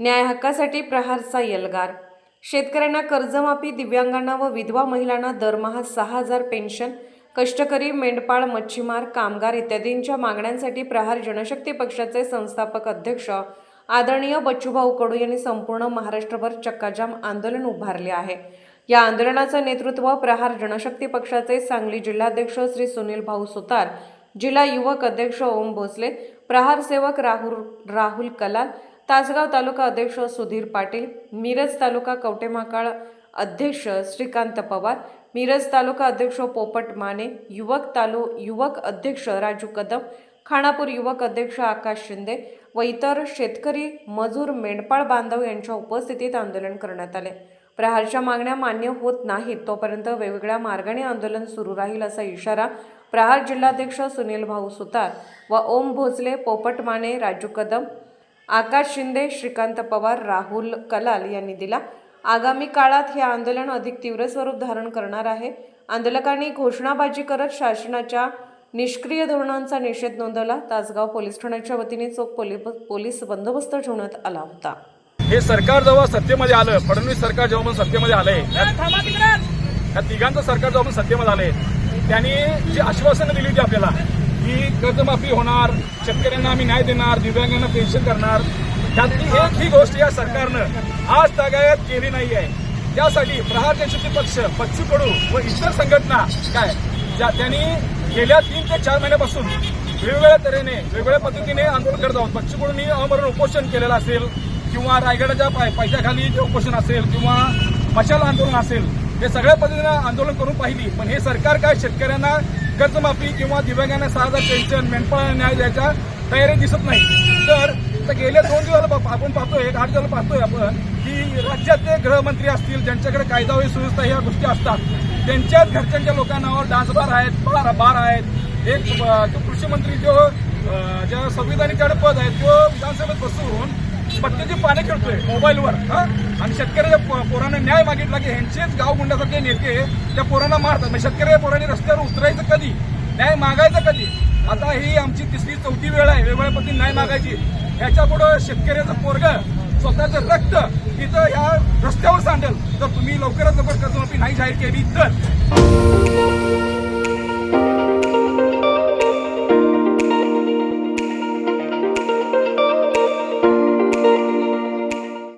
न्याय हक्कासाठी प्रहारचा यलगार. शेतकऱ्यांना कर्जमाफी दिव्यांगांना व विधवा महिलांना दरमहा सहा हजार पेन्शन कष्टकरी मेंढपाळ मच्छीमार कामगार इत्यादींच्या मागण्यांसाठी प्रहार जनशक्ती पक्षाचे संस्थापक अध्यक्ष आदरणीय बच्चूभाऊ कडू यांनी संपूर्ण महाराष्ट्रभर चक्काजाम आंदोलन उभारले आहे. या आंदोलनाचं नेतृत्व प्रहार जनशक्ती पक्षाचे सांगली जिल्हाध्यक्ष श्री सुनील भाऊ सुतार जिल्हा युवक अध्यक्ष ओम भोसले प्रहार सेवक राहुल राहुल कलाल तासगाव तालुका अध्यक्ष सुधीर पाटील मिरज तालुका कवटेमाकाळ अध्यक्ष श्रीकांत पवार मिरज तालुका अध्यक्ष पोपट माने युवक तालु युवक अध्यक्ष राजू कदम खानापूर युवक अध्यक्ष आकाश शिंदे व इतर शेतकरी मजूर मेंढपाळ बांधव यांच्या उपस्थितीत आंदोलन करण्यात आले. प्रहारच्या मागण्या मान्य होत नाहीत तोपर्यंत वेगवेगळ्या मार्गाने आंदोलन सुरू राहील असा इशारा प्रहार जिल्हाध्यक्ष सुनील भाऊ सुतार व ओम भोसले पोपट माने राजू कदम आकाश शिंदे श्रीकांत पवार राहुल कलाल यांनी दिला. आगामी काळात हे आंदोलन अधिक तीव्र स्वरूप धारण करणार आहे. आंदोलकांनी घोषणाबाजी करत शासनाच्या निष्क्रिय धोरणांचा निषेध नोंदवला. तासगाव पोलीस ठाण्याच्या वतीने चोख पोली- पोलीस बंदोबस्त ठेवण्यात आला होता. हे सरकार जेव्हा सत्तेमध्ये आलं फडणवीस सरकार जेव्हा सत्तेमध्ये आलंय या तिघांचं सरकार जेव्हा सत्तेमध्ये आलंय त्यांनी जी आश्वासनं दिली होती आपल्याला की कर्जमाफी होणार शेतकऱ्यांना आम्ही न्याय देणार दिव्यांगांना पेन्शन करणार त्यातली एक ही गोष्ट या सरकारनं आज तागायत केली नाही आहे. त्यासाठी प्रहार जनशक्ती पक्ष बच्चू व इतर संघटना काय ज्या त्यांनी गेल्या तीन ते चार महिन्यापासून वेगवेगळ्या तऱ्हेने वेगवेगळ्या पद्धतीने आंदोलन करत आहोत. पक्षीकडून अमरण उपोषण केलेलं असेल किंवा रायगडाच्या पाय पैशाखाली जे उपोषण असेल किंवा मशाल आंदोलन असेल हे सगळ्या पद्धतीनं आंदोलन करून पाहिली. पण हे सरकार काय शेतकऱ्यांना कर्जमाफी किंवा दिव्यांगांना सहा हजार पेन्शन मेंढपाळांना न्याय द्यायच्या तयारी दिसत नाही. तर तर गेल्या दोन दिवस आपण पाहतोय एक आठ दिवस पाहतोय आपण की राज्यातले गृहमंत्री असतील ज्यांच्याकडे कायदा व सुव्यवस्था ह्या गोष्टी असतात त्यांच्याच घरच्यांच्या लोकांनावर डान्स बार आहेत बार बार आहेत. एक तो कृषी मंत्री जो ज्या संविधानिक पद आहे तो विधानसभेत बसून पत्त्याची पाने खेळतोय मोबाईलवर हा? आणि शेतकऱ्याच्या पोरांना न्याय मागितला की ह्यांचेच गाव गुंडासारखे नेते त्या पोरांना मारतात. म्हणजे शेतकऱ्याच्या पोरांनी रस्त्यावर उतरायचं कधी? न्याय मागायचं कधी? आता ही आमची तिसरी चौथी वेळ आहे. वेगवेगळ्या पद्धतीने न्याय मागायची. ह्याच्यापुढं शेतकऱ्याचं पोरग स्वतःचं रक्त इथं या रस्त्यावर सांडेल. जर तुम्ही लवकरात लवकर कर्जमाफी नाही जाहीर केली तर.